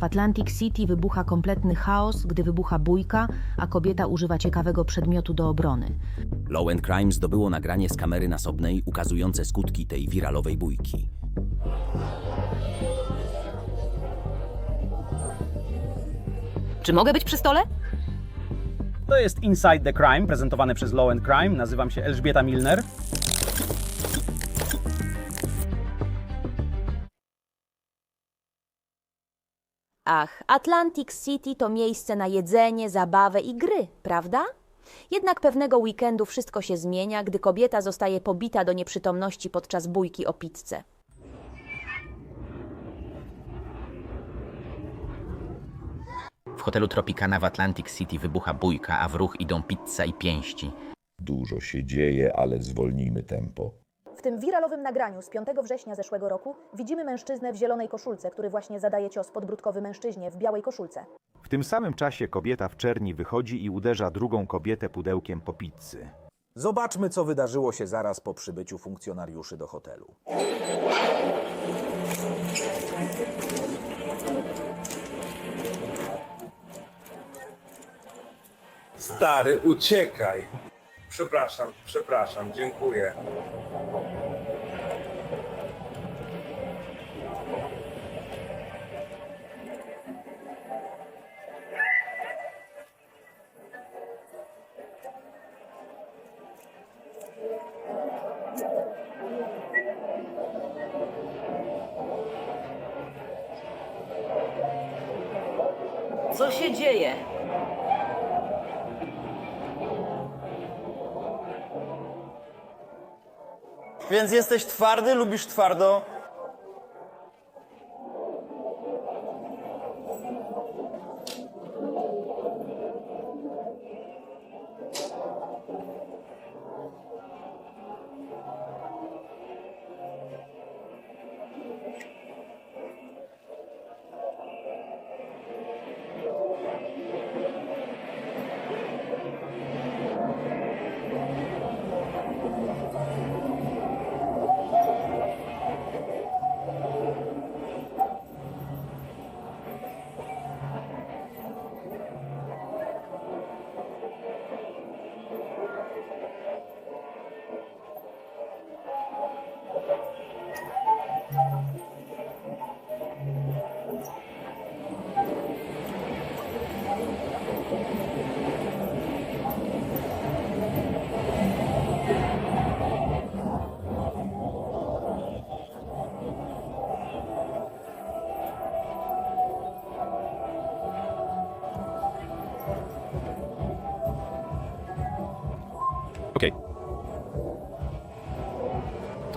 W Atlantic City wybucha kompletny chaos, gdy wybucha bójka, a kobieta używa ciekawego przedmiotu do obrony. Law and Crime zdobyło nagranie z kamery nasobnej ukazujące skutki tej wiralowej bójki. Czy mogę być przy stole? To jest Inside the Crime, prezentowany przez Law and Crime. Nazywam się Elżbieta Milner. Ach, Atlantic City to miejsce na jedzenie, zabawę i gry, prawda? Jednak pewnego weekendu wszystko się zmienia, gdy kobieta zostaje pobita do nieprzytomności podczas bójki o pizzę. W hotelu Tropicana w Atlantic City wybucha bójka, a w ruch idą pizza i pięści. Dużo się dzieje, ale zwolnijmy tempo. W tym wiralowym nagraniu z 5 września zeszłego roku widzimy mężczyznę w zielonej koszulce, który właśnie zadaje cios podbródkowy mężczyźnie w białej koszulce. W tym samym czasie kobieta w czerni wychodzi i uderza drugą kobietę pudełkiem po pizzy. Zobaczmy, co wydarzyło się zaraz po przybyciu funkcjonariuszy do hotelu. Stary, uciekaj. Przepraszam, przepraszam, dziękuję. Co się dzieje? Więc jesteś twardy, lubisz twardo?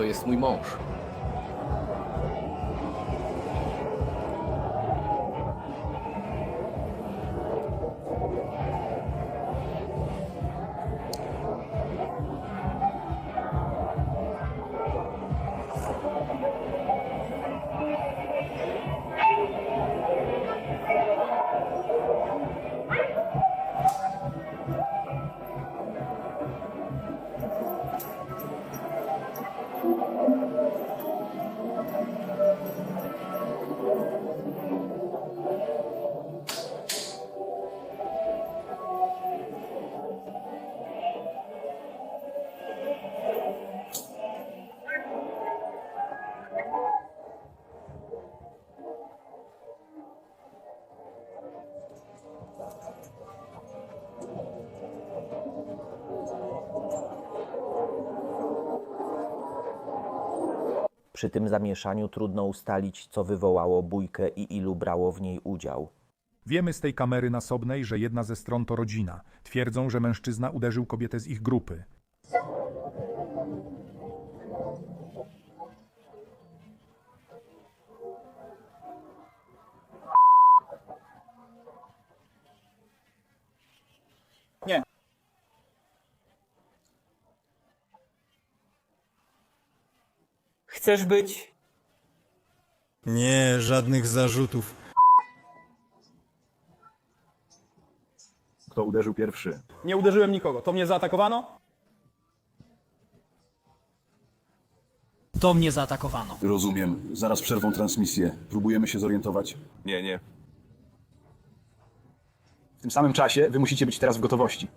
Jest mój mąż. Przy tym zamieszaniu trudno ustalić, co wywołało bójkę i ilu brało w niej udział. Wiemy z tej kamery nasobnej, że jedna ze stron to rodzina. Twierdzą, że mężczyzna uderzył kobietę z ich grupy. Chcesz być? Nie, żadnych zarzutów. Kto uderzył pierwszy? Nie uderzyłem nikogo. To mnie zaatakowano? To mnie zaatakowano. rozumiem. Zaraz przerwą transmisję. Próbujemy się zorientować. Nie, nie. tym samym czasie wy musicie być teraz w gotowości.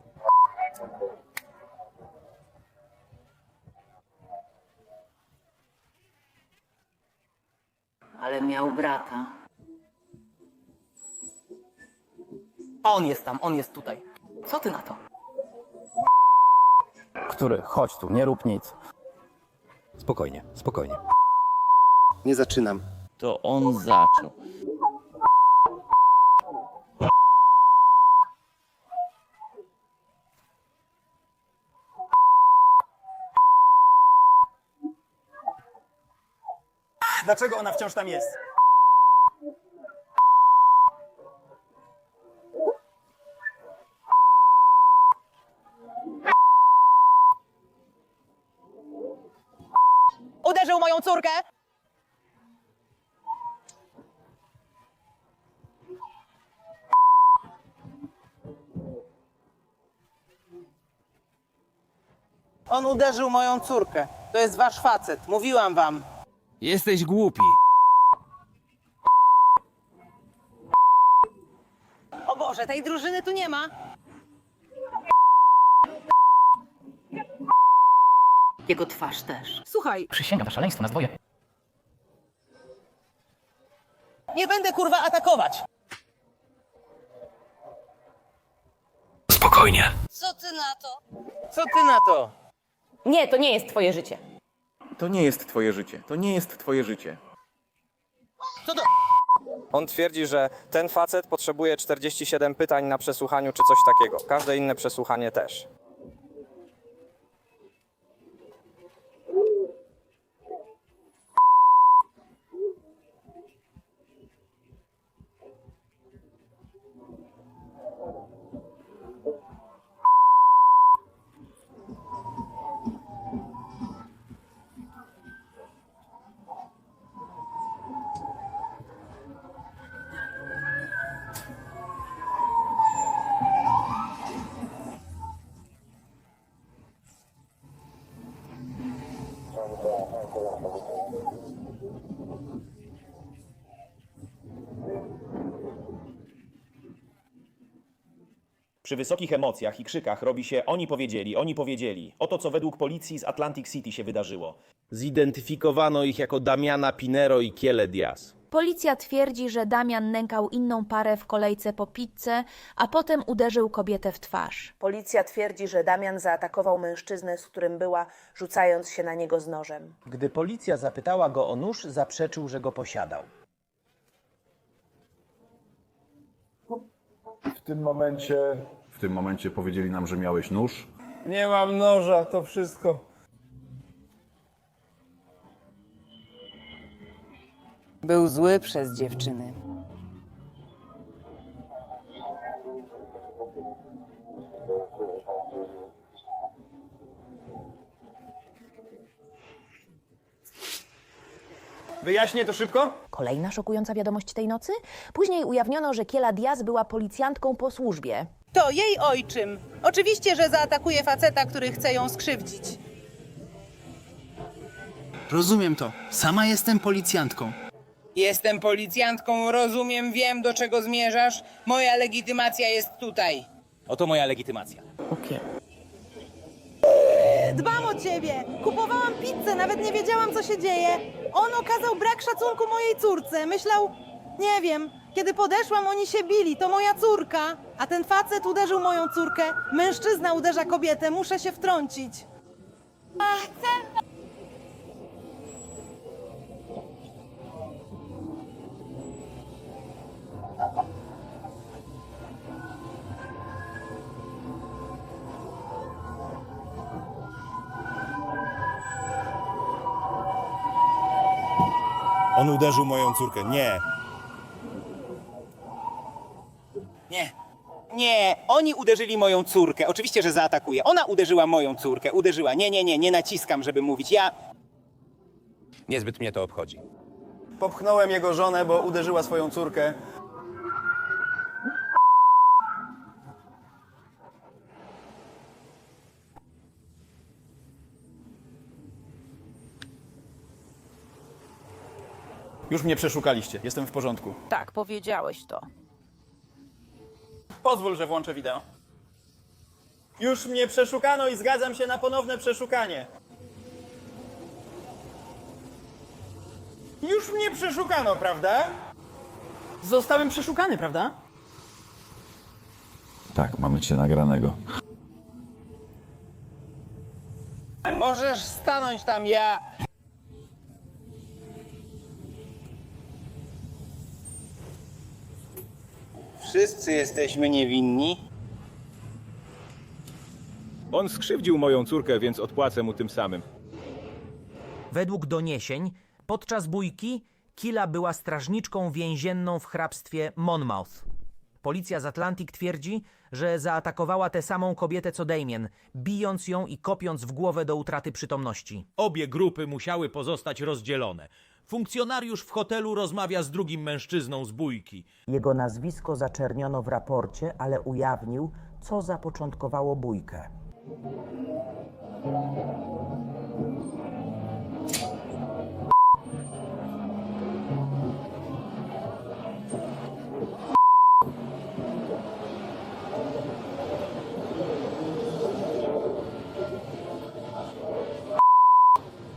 On jest tam, on jest tutaj. Co ty na to? Który? Chodź tu, nie rób nic. Spokojnie, spokojnie. Nie zaczynam. To on zaczął. Dlaczego ona wciąż tam jest? Uderzył moją córkę! On uderzył moją córkę. To jest wasz facet, mówiłam wam. Jesteś głupi. O Boże, tej drużyny tu nie ma! Jego twarz też. Słuchaj, Przysięgam na szaleństwo, na dwoje. Nie będę kurwa atakować. Spokojnie. co ty na to? Co ty na to? Nie, to nie jest twoje życie. To nie jest twoje życie. To nie jest twoje życie. Co to? On twierdzi, że ten facet potrzebuje 47 pytań na przesłuchaniu czy coś takiego. Każde inne przesłuchanie też. Przy wysokich emocjach i krzykach robi się oni powiedzieli, oni powiedzieli. Oto co według policji z Atlantic City się wydarzyło. Zidentyfikowano ich jako Damiana Pinero i Kiele Diaz. Policja twierdzi, że Damian nękał inną parę w kolejce po pizzę, a potem uderzył kobietę w twarz. Policja twierdzi, że Damian zaatakował mężczyznę, z którym była, rzucając się na niego z nożem. Gdy policja zapytała go o nóż, zaprzeczył, że go posiadał. W tym momencie... W tym momencie powiedzieli nam, że miałeś nóż. Nie mam noża, to wszystko. Był zły przez dziewczyny. Wyjaśnię to szybko? Kolejna szokująca wiadomość tej nocy? Później ujawniono, że Kiela Diaz była policjantką po służbie. To jej ojczym. Oczywiście, że zaatakuje faceta, który chce ją skrzywdzić. Rozumiem to. Sama jestem policjantką. Jestem policjantką, rozumiem, wiem do czego zmierzasz. Moja legitymacja jest tutaj. Oto moja legitymacja. Dbam o ciebie! Kupowałam pizzę, nawet nie wiedziałam, co się dzieje. On okazał brak szacunku mojej córce. Myślał, nie wiem, kiedy podeszłam, oni się bili, to moja córka. A ten facet uderzył moją córkę. Mężczyzna uderza kobietę, muszę się wtrącić. Ach, ten... On uderzył moją córkę. Nie. Nie. Nie, oni uderzyli moją córkę. Oczywiście, że zaatakuje. Ona uderzyła moją córkę. Uderzyła. Nie, nie, nie, nie naciskam, żeby mówić. Ja Niezbyt mnie to obchodzi. popchnąłem jego żonę, bo uderzyła swoją córkę. Już mnie przeszukaliście. Jestem w porządku. Tak, powiedziałeś to. Pozwól, że włączę wideo. Już mnie przeszukano i zgadzam się na ponowne przeszukanie. Już mnie przeszukano, prawda? Zostałem przeszukany, prawda? Tak, mamy cię nagranego. Możesz stanąć tam, ja... Wszyscy jesteśmy niewinni. On skrzywdził moją córkę, więc odpłacę mu tym samym. Według doniesień, podczas bójki Kila była strażniczką więzienną w hrabstwie Monmouth. Policja z Atlantic twierdzi, że zaatakowała tę samą kobietę co Damien, bijąc ją i kopiąc w głowę do utraty przytomności. Obie grupy musiały pozostać rozdzielone. Funkcjonariusz w hotelu rozmawia z drugim mężczyzną z bójki. Jego nazwisko zaczerniono w raporcie, ale ujawnił, co zapoczątkowało bójkę.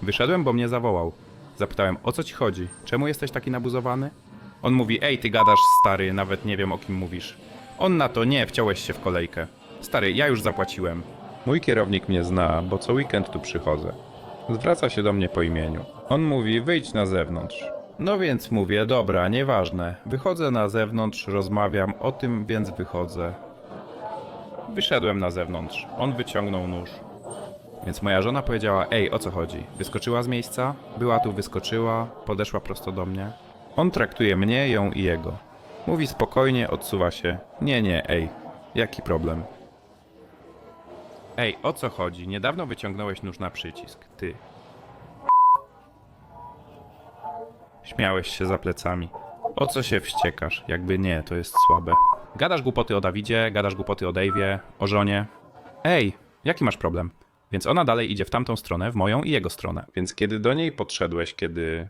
Wyszedłem, bo mnie zawołał. Zapytałem, o co ci chodzi? Czemu jesteś taki nabuzowany? On mówi, ej, ty gadasz stary, nawet nie wiem o kim mówisz. On na to, nie, wciąłeś się w kolejkę. Stary, ja już zapłaciłem. Mój kierownik mnie zna, bo co weekend tu przychodzę. Zwraca się do mnie po imieniu. On mówi, wyjdź na zewnątrz. No więc mówię, dobra, nieważne. Wychodzę na zewnątrz, rozmawiam o tym, więc wychodzę. Wyszedłem na zewnątrz. On wyciągnął nóż. Więc moja żona powiedziała: Ej, o co chodzi? Wyskoczyła z miejsca, była tu, wyskoczyła, podeszła prosto do mnie. On traktuje mnie, ją i jego. Mówi spokojnie, odsuwa się. Nie, nie, ej, jaki problem? Ej, o co chodzi? Niedawno wyciągnąłeś nóż na przycisk. Ty. Śmiałeś się za plecami. O co się wściekasz? Jakby nie, to jest słabe. Gadasz głupoty o Dawidzie, gadasz głupoty o Dave'ie, o żonie. Ej, jaki masz problem? Więc ona dalej idzie w tamtą stronę, w moją i jego stronę. Więc kiedy do niej podszedłeś, kiedy.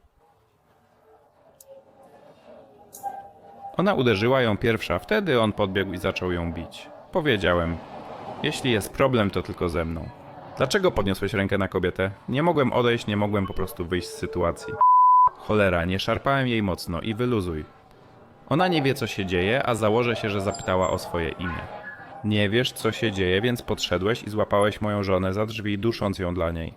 Ona uderzyła ją pierwsza, wtedy on podbiegł i zaczął ją bić. Powiedziałem: Jeśli jest problem, to tylko ze mną. Dlaczego podniosłeś rękę na kobietę? Nie mogłem odejść, nie mogłem po prostu wyjść z sytuacji. Cholera, nie szarpałem jej mocno i wyluzuj. Ona nie wie, co się dzieje, a założę się, że zapytała o swoje imię. Nie wiesz, co się dzieje, więc podszedłeś i złapałeś moją żonę za drzwi, dusząc ją dla niej.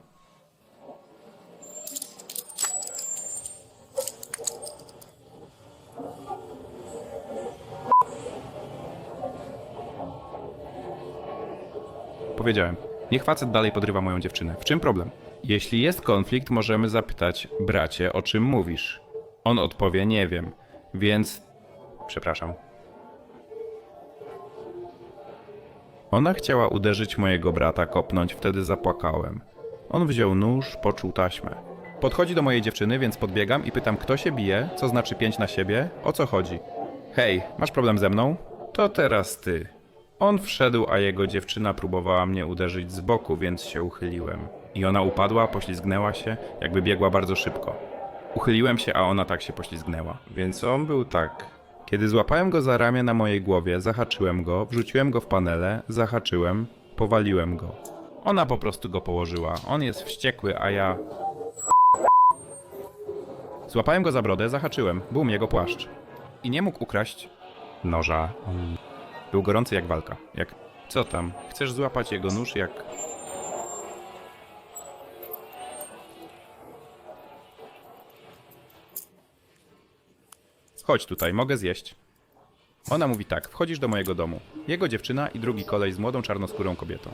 Powiedziałem, niech facet dalej podrywa moją dziewczynę. W czym problem? Jeśli jest konflikt, możemy zapytać, bracie, o czym mówisz? On odpowie, nie wiem. Więc... Przepraszam. Ona chciała uderzyć mojego brata, kopnąć, wtedy zapłakałem. On wziął nóż, poczuł taśmę. Podchodzi do mojej dziewczyny, więc podbiegam i pytam, kto się bije, co znaczy pięć na siebie, o co chodzi. Hej, masz problem ze mną? To teraz ty. On wszedł, a jego dziewczyna próbowała mnie uderzyć z boku, więc się uchyliłem. I ona upadła, poślizgnęła się, jakby biegła bardzo szybko. Uchyliłem się, a ona tak się poślizgnęła. Więc on był tak. Kiedy złapałem go za ramię na mojej głowie, zahaczyłem go, wrzuciłem go w panele, zahaczyłem, powaliłem go. Ona po prostu go położyła. On jest wściekły, a ja. Złapałem go za brodę, zahaczyłem. Bum, jego płaszcz. I nie mógł ukraść noża. Był gorący jak walka. Jak. Co tam? Chcesz złapać jego nóż jak. Chodź tutaj, mogę zjeść. Ona mówi tak, wchodzisz do mojego domu. Jego dziewczyna i drugi kolej z młodą czarnoskórą kobietą.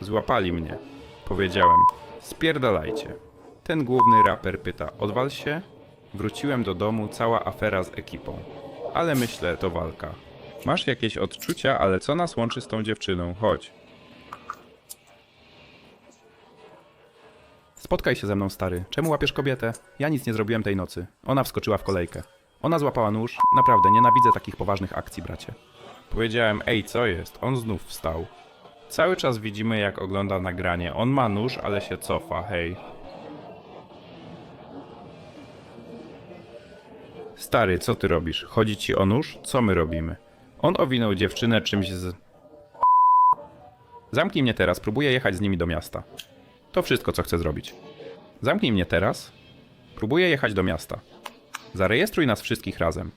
Złapali mnie. Powiedziałem, spierdalajcie. Ten główny raper pyta, odwal się? Wróciłem do domu, cała afera z ekipą. Ale myślę, to walka. Masz jakieś odczucia, ale co nas łączy z tą dziewczyną? Chodź. Spotkaj się ze mną, stary. Czemu łapiesz kobietę? Ja nic nie zrobiłem tej nocy. Ona wskoczyła w kolejkę. Ona złapała nóż. Naprawdę, nienawidzę takich poważnych akcji, bracie. Powiedziałem, ej, co jest? On znów wstał. Cały czas widzimy, jak ogląda nagranie. On ma nóż, ale się cofa, hej. Stary, co ty robisz? Chodzi ci o nóż? Co my robimy? On owinął dziewczynę czymś z... Zamknij mnie teraz, próbuję jechać z nimi do miasta. To wszystko, co chcę zrobić. Zamknij mnie teraz. Próbuję jechać do miasta. Zarejestruj nas wszystkich razem.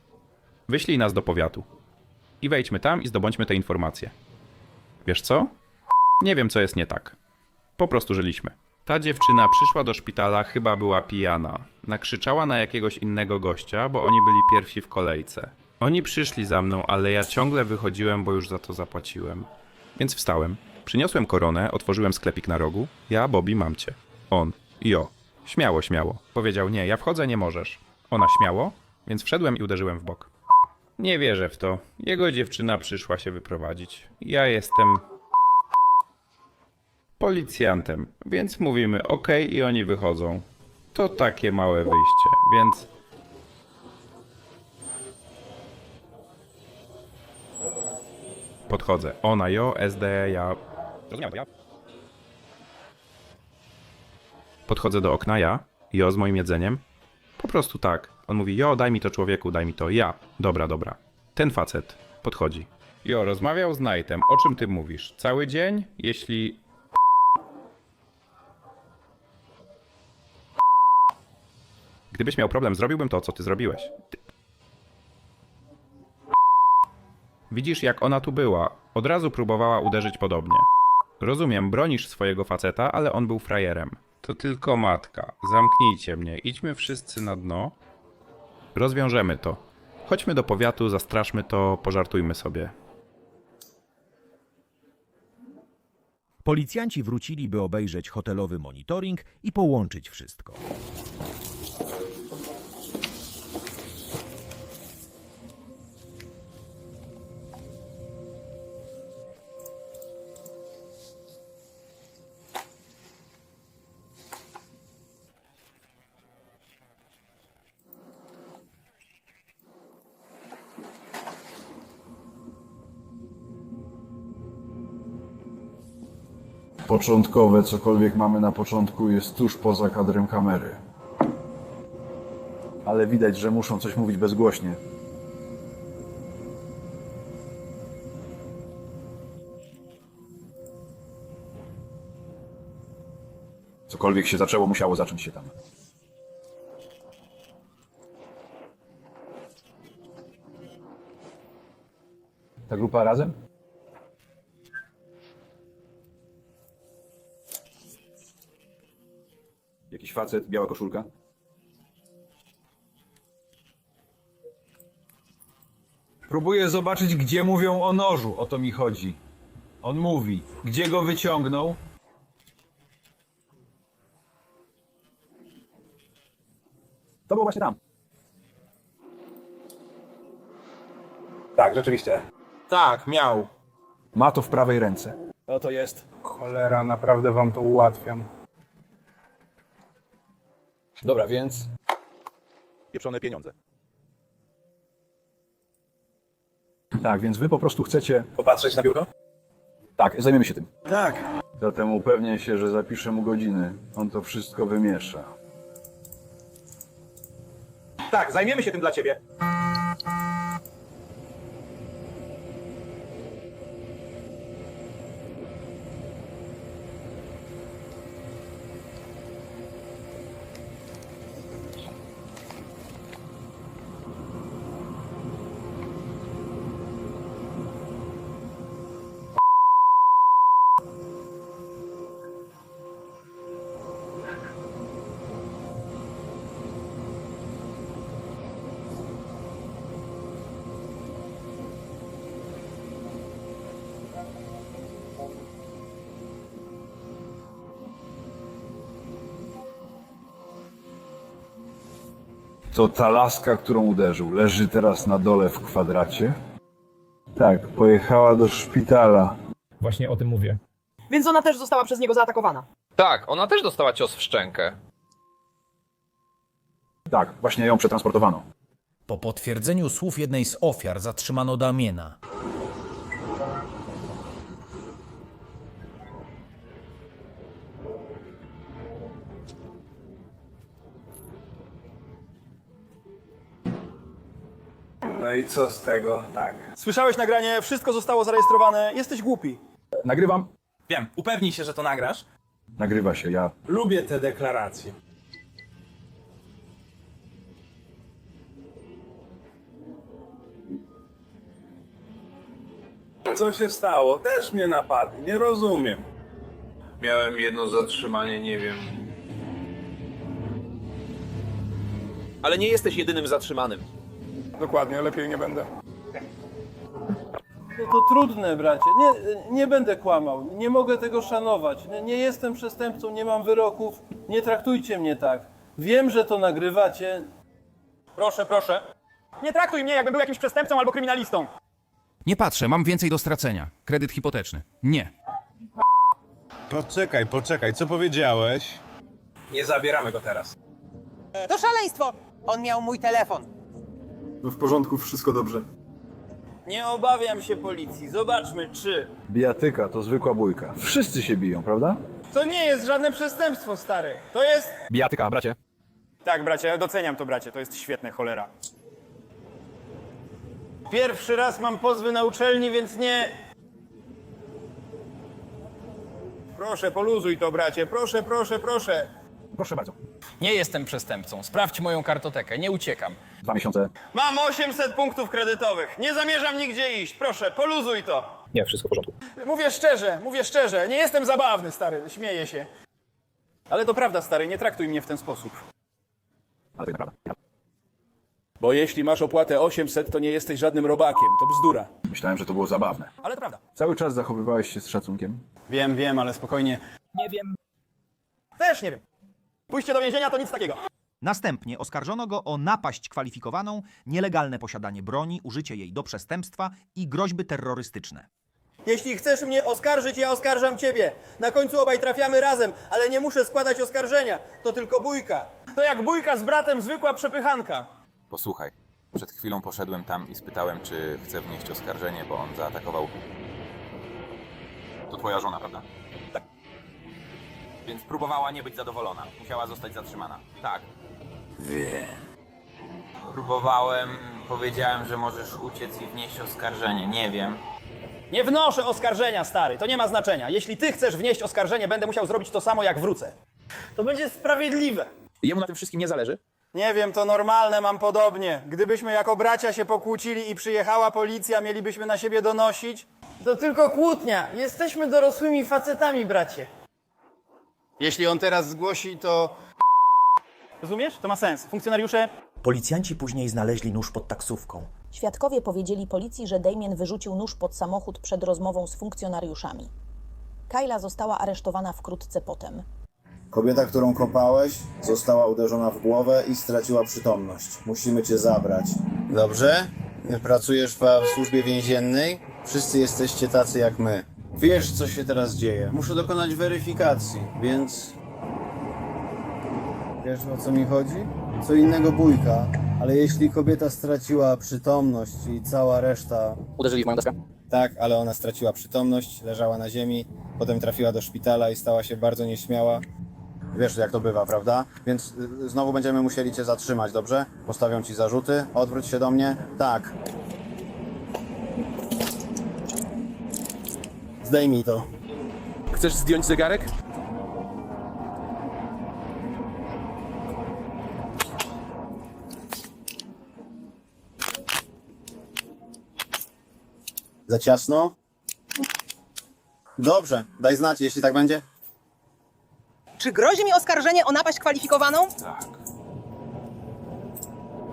Wyślij nas do powiatu. I wejdźmy tam i zdobądźmy te informacje. Wiesz co? Nie wiem, co jest nie tak. Po prostu żyliśmy. Ta dziewczyna przyszła do szpitala, chyba była pijana. Nakrzyczała na jakiegoś innego gościa, bo oni byli pierwsi w kolejce. Oni przyszli za mną, ale ja ciągle wychodziłem, bo już za to zapłaciłem. Więc wstałem, przyniosłem koronę, otworzyłem sklepik na rogu. Ja, Bobby, mam cię. On. Jo. Śmiało, śmiało. Powiedział, nie, ja wchodzę, nie możesz. Ona śmiało, więc wszedłem i uderzyłem w bok. Nie wierzę w to. Jego dziewczyna przyszła się wyprowadzić. Ja jestem policjantem, więc mówimy ok i oni wychodzą. To takie małe wyjście, więc podchodzę. Ona jo, SD, ja. To ja. Podchodzę do okna ja, jo z moim jedzeniem. Po prostu tak. On mówi, jo, daj mi to człowieku, daj mi to. Ja. Dobra, dobra. Ten facet podchodzi. Jo, rozmawiał z Knightem. O czym ty mówisz? Cały dzień? Jeśli Gdybyś miał problem, zrobiłbym to, co ty zrobiłeś. Ty... Widzisz, jak ona tu była. Od razu próbowała uderzyć podobnie. Rozumiem, bronisz swojego faceta, ale on był frajerem. To tylko matka. Zamknijcie mnie. Idźmy wszyscy na dno. Rozwiążemy to. Chodźmy do powiatu, zastraszmy to, pożartujmy sobie. Policjanci wrócili, by obejrzeć hotelowy monitoring i połączyć wszystko. Początkowe, cokolwiek mamy na początku, jest tuż poza kadrem kamery. Ale widać, że muszą coś mówić bezgłośnie. Cokolwiek się zaczęło, musiało zacząć się tam. Ta grupa razem? Jakiś facet, biała koszulka? Próbuję zobaczyć, gdzie mówią o nożu. O to mi chodzi. On mówi. Gdzie go wyciągnął? To było właśnie tam. Tak, rzeczywiście. Tak, miał. Ma to w prawej ręce. No to jest. Cholera, naprawdę wam to ułatwiam. Dobra, więc Pieprzone pieniądze. Tak, więc wy po prostu chcecie. Popatrzeć na biuro? Tak, zajmiemy się tym. Tak. Zatem upewnię się, że zapiszę mu godziny. On to wszystko wymiesza. Tak, zajmiemy się tym dla ciebie. To ta laska, którą uderzył, leży teraz na dole w kwadracie? Tak, pojechała do szpitala. Właśnie o tym mówię. Więc ona też została przez niego zaatakowana. Tak, ona też dostała cios w szczękę. Tak, właśnie ją przetransportowano. Po potwierdzeniu słów jednej z ofiar zatrzymano Damiena. No i co z tego? Tak. Słyszałeś nagranie, wszystko zostało zarejestrowane, jesteś głupi. Nagrywam. Wiem, upewnij się, że to nagrasz. Nagrywa się, ja. Lubię te deklaracje. Co się stało? Też mnie napadli, nie rozumiem. Miałem jedno zatrzymanie, nie wiem. Ale nie jesteś jedynym zatrzymanym. Dokładnie, lepiej nie będę. No to trudne, bracie. Nie, nie będę kłamał. Nie mogę tego szanować. Nie, nie jestem przestępcą, nie mam wyroków. Nie traktujcie mnie tak. Wiem, że to nagrywacie. Proszę, proszę. Nie traktuj mnie, jakbym był jakimś przestępcą albo kryminalistą. Nie patrzę, mam więcej do stracenia. Kredyt hipoteczny. Nie. Poczekaj, poczekaj, co powiedziałeś? Nie zabieramy go teraz. To szaleństwo! On miał mój telefon. No w porządku, wszystko dobrze. Nie obawiam się policji. Zobaczmy, czy. Bijatyka to zwykła bójka. Wszyscy się biją, prawda? To nie jest żadne przestępstwo, stary. To jest. Bijatyka, bracie. Tak, bracie, doceniam to, bracie. To jest świetne, cholera. Pierwszy raz mam pozwy na uczelni, więc nie. Proszę, poluzuj to, bracie. Proszę, proszę, proszę. Proszę bardzo. Nie jestem przestępcą. Sprawdź moją kartotekę, nie uciekam. Dwa miesiące. Mam 800 punktów kredytowych. Nie zamierzam nigdzie iść. Proszę, poluzuj to. Nie, wszystko w porządku. Mówię szczerze, mówię szczerze. Nie jestem zabawny, stary. Śmieję się. Ale to prawda, stary. Nie traktuj mnie w ten sposób. Ale to naprawdę. Bo jeśli masz opłatę 800, to nie jesteś żadnym robakiem. To bzdura. Myślałem, że to było zabawne. Ale to prawda. Cały czas zachowywałeś się z szacunkiem. Wiem, wiem, ale spokojnie. Nie wiem. Też nie wiem. Pójście do więzienia to nic takiego. Następnie oskarżono go o napaść kwalifikowaną, nielegalne posiadanie broni, użycie jej do przestępstwa i groźby terrorystyczne. Jeśli chcesz mnie oskarżyć, ja oskarżam ciebie. Na końcu obaj trafiamy razem, ale nie muszę składać oskarżenia. To tylko bójka. To jak bójka z bratem, zwykła przepychanka. Posłuchaj, przed chwilą poszedłem tam i spytałem, czy chce wnieść oskarżenie, bo on zaatakował. To twoja żona, prawda? Więc próbowała nie być zadowolona. Musiała zostać zatrzymana. Tak. Wiem. Próbowałem, powiedziałem, że możesz uciec i wnieść oskarżenie. Nie wiem. Nie wnoszę oskarżenia, stary. To nie ma znaczenia. Jeśli ty chcesz wnieść oskarżenie, będę musiał zrobić to samo, jak wrócę. To będzie sprawiedliwe. Jemu na tym wszystkim nie zależy? Nie wiem, to normalne, mam podobnie. Gdybyśmy jako bracia się pokłócili i przyjechała policja, mielibyśmy na siebie donosić. To tylko kłótnia. Jesteśmy dorosłymi facetami, bracie. Jeśli on teraz zgłosi, to... Rozumiesz? To ma sens. Funkcjonariusze... Policjanci później znaleźli nóż pod taksówką. Świadkowie powiedzieli policji, że Damien wyrzucił nóż pod samochód przed rozmową z funkcjonariuszami. Kyla została aresztowana wkrótce potem. Kobieta, którą kopałeś, została uderzona w głowę i straciła przytomność. Musimy cię zabrać. Dobrze? Pracujesz w służbie więziennej? Wszyscy jesteście tacy jak my. Wiesz, co się teraz dzieje. Muszę dokonać weryfikacji, więc... Wiesz, o co mi chodzi? Co innego bójka, ale jeśli kobieta straciła przytomność i cała reszta... Uderzyli w moją deskę? Tak, ale ona straciła przytomność, leżała na ziemi, potem trafiła do szpitala i stała się bardzo nieśmiała. Wiesz, jak to bywa, prawda? Więc y, znowu będziemy musieli cię zatrzymać, dobrze? Postawią ci zarzuty. Odwróć się do mnie. Tak. Zdejmij to. Chcesz zdjąć zegarek? Za ciasno? Dobrze, daj znać, jeśli tak będzie. Czy grozi mi oskarżenie o napaść kwalifikowaną? Tak.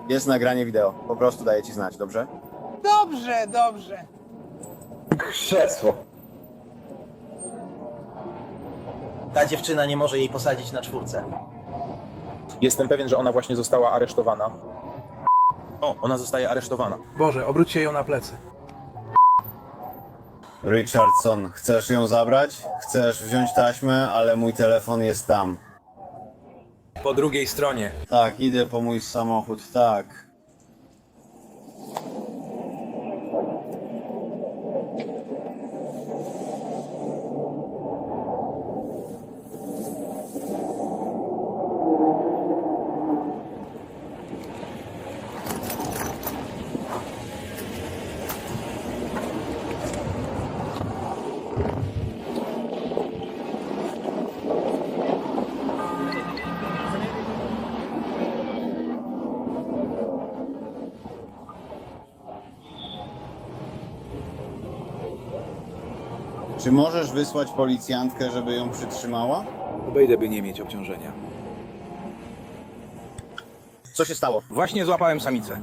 Jest nagranie wideo. Po prostu daję ci znać, dobrze? Dobrze, dobrze. Krzesło. Ta dziewczyna nie może jej posadzić na czwórce. Jestem pewien, że ona właśnie została aresztowana. O, ona zostaje aresztowana. Boże, obróćcie ją na plecy. Richardson, chcesz ją zabrać? Chcesz wziąć taśmę, ale mój telefon jest tam. Po drugiej stronie. Tak, idę po mój samochód, tak. Czy możesz wysłać policjantkę, żeby ją przytrzymała? Obejdę, by nie mieć obciążenia. Co się stało? Właśnie złapałem samicę.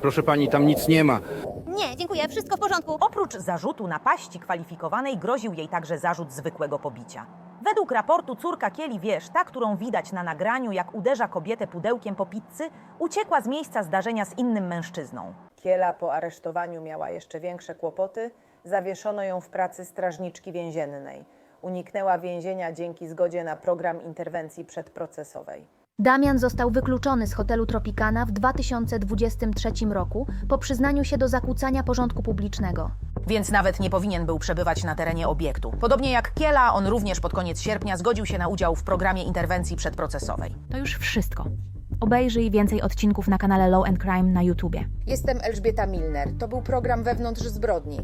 Proszę pani, tam nic nie ma. Nie, dziękuję, wszystko w porządku. Oprócz zarzutu napaści kwalifikowanej groził jej także zarzut zwykłego pobicia. Według raportu córka Kieli Wiesz, ta, którą widać na nagraniu, jak uderza kobietę pudełkiem po pizzy, uciekła z miejsca zdarzenia z innym mężczyzną. Kiela po aresztowaniu miała jeszcze większe kłopoty. Zawieszono ją w pracy strażniczki więziennej. Uniknęła więzienia dzięki zgodzie na program interwencji przedprocesowej. Damian został wykluczony z hotelu Tropicana w 2023 roku po przyznaniu się do zakłócania porządku publicznego. Więc nawet nie powinien był przebywać na terenie obiektu. Podobnie jak Kiela, on również pod koniec sierpnia zgodził się na udział w programie interwencji przedprocesowej. To już wszystko. Obejrzyj więcej odcinków na kanale Law and Crime na YouTubie. Jestem Elżbieta Milner. To był program Wewnątrz Zbrodni.